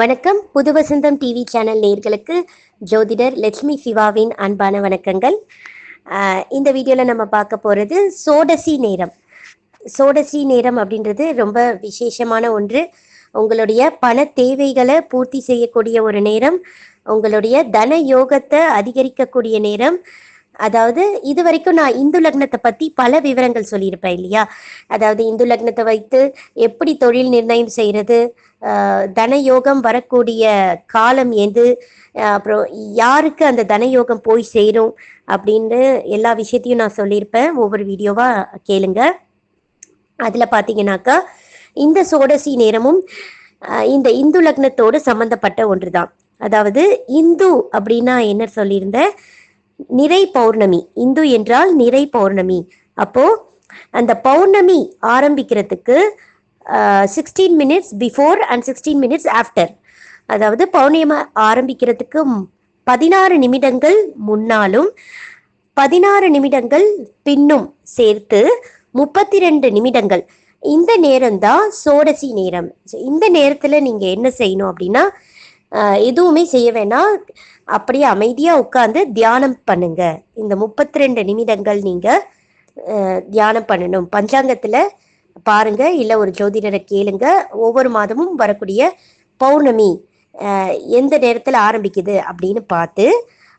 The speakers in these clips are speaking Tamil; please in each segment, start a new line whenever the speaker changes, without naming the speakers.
வணக்கம். புது வசந்தம் டிவி சேனல் நேர்களுக்கு ஜோதிடர் லட்சுமி சிவாவின் அன்பான வணக்கங்கள். இந்த வீடியோவில் நம்ம பார்க்க போகிறது சோடசி நேரம். சோடசி நேரம் அப்படின்றது ரொம்ப விசேஷமான ஒன்று. உங்களுடைய பண தேவைகளை பூர்த்தி செய்யக்கூடிய ஒரு நேரம். உங்களுடைய தன யோகத்தை அதிகரிக்கக்கூடிய நேரம். அதாவது இது வரைக்கும் நான் இந்து லக்னத்தை பத்தி பல விவரங்கள் சொல்லியிருப்பேன் இல்லையா? அதாவது இந்து லக்னத்தை வைத்து எப்படி தொழில் நிர்ணயம் செய்யறது தன யோகம் வரக்கூடிய காலம் எது அப்புறம் யாருக்கு அந்த தன யோகம் போய் சேரும் அப்படின்னு எல்லா விஷயத்தையும் நான் சொல்லியிருப்பேன். ஒவ்வொரு வீடியோவா கேளுங்க. அதுல பாத்தீங்கன்னாக்கா இந்த சோடசி நேரமும் இந்த இந்து லக்னத்தோடு சம்பந்தப்பட்ட ஒன்றுதான். அதாவது இந்து அப்படின்னா என்ன சொல்லியிருந்தேன்? நிறை பௌர்ணமி. இந்து என்றால் நிறை பௌர்ணமி. அப்போ அந்த பௌர்ணமி ஆரம்பிக்கிறதுக்கு sixteen minutes before and sixteen minutes after அதாவது பௌர்ணமி ஆரம்பிக்கிறதுக்கு பதினாறு நிமிடங்கள் முன்னாலும் பதினாறு நிமிடங்கள் பின்னும் சேர்த்து முப்பத்தி ரெண்டு நிமிடங்கள். இந்த நேரம் தான் சோடசி நேரம். இந்த நேரத்துல நீங்க என்ன செய்யணும் அப்படின்னா எதுவுமே செய்ய வேணாம். அப்படியே அமைதியாக உட்காந்து தியானம் பண்ணுங்க. இந்த முப்பத்தி ரெண்டு நிமிடங்கள் நீங்கள் தியானம் பண்ணணும். பஞ்சாங்கத்தில் பாருங்க இல்லை ஒரு ஜோதிடரை கேளுங்க. ஒவ்வொரு மாதமும் வரக்கூடிய பௌர்ணமி எந்த நேரத்தில் ஆரம்பிக்குது அப்படின்னு பார்த்து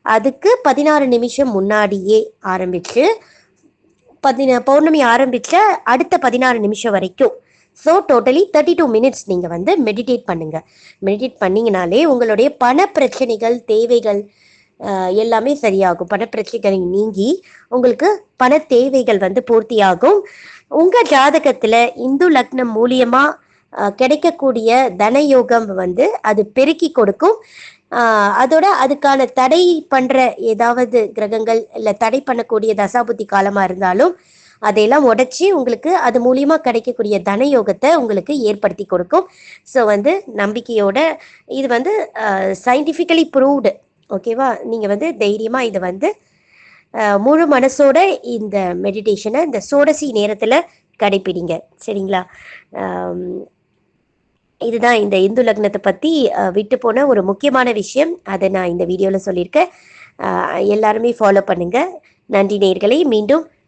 அதுக்கு பதினாறு நிமிஷம் முன்னாடியே ஆரம்பிச்சு பதின பௌர்ணமி ஆரம்பித்த அடுத்த பதினாறு நிமிஷம் வரைக்கும் so totally thirty two minutes நீங்கள் வந்து மெடிடேட் பண்ணுங்க. மெடிடேட் பண்ணீங்கனாலே உங்களுடைய பண பிரச்சனைகள் தேவைகள் எல்லாமே சரியாகும். பண பிரச்சனைகள் நீங்கி உங்களுக்கு பண தேவைகள் வந்து பூர்த்தியாகும். உங்கள் ஜாதகத்தில் இந்து லக்னம் மூலியமாக கிடைக்கக்கூடிய கிடைக்கக்கூடிய தனயோகம் வந்து அது பெருக்கி கொடுக்கும். அதோட அதுக்கான தடை பண்ற ஏதாவது கிரகங்கள் இல்ல தடை பண்ணக்கூடிய தசாபுத்தி காலமா இருந்தாலும் அதையெல்லாம் உடைச்சி உங்களுக்கு அது மூலியமா கிடைக்கக்கூடிய தன யோகத்தை உங்களுக்கு ஏற்படுத்தி கொடுக்கும். ஸோ வந்து நம்பிக்கையோட இது வந்து சயின்டிஃபிக்கலி ப்ரூவ்டு ஓகேவா நீங்க வந்து தைரியமா இதை வந்து முழு மனசோட இந்த மெடிடேஷனை இந்த சோடசி நேரத்துல கடைப்பிடிங்க. சரிங்களா? இதுதான் இந்த இந்து லக்னத்தை பத்தி விட்டு போன ஒரு முக்கியமான விஷயம். அதை நான் இந்த வீடியோல சொல்லியிருக்கேன். எல்லாருமே ஃபாலோ பண்ணுங்க. நன்றி நேர்களை. மீண்டும்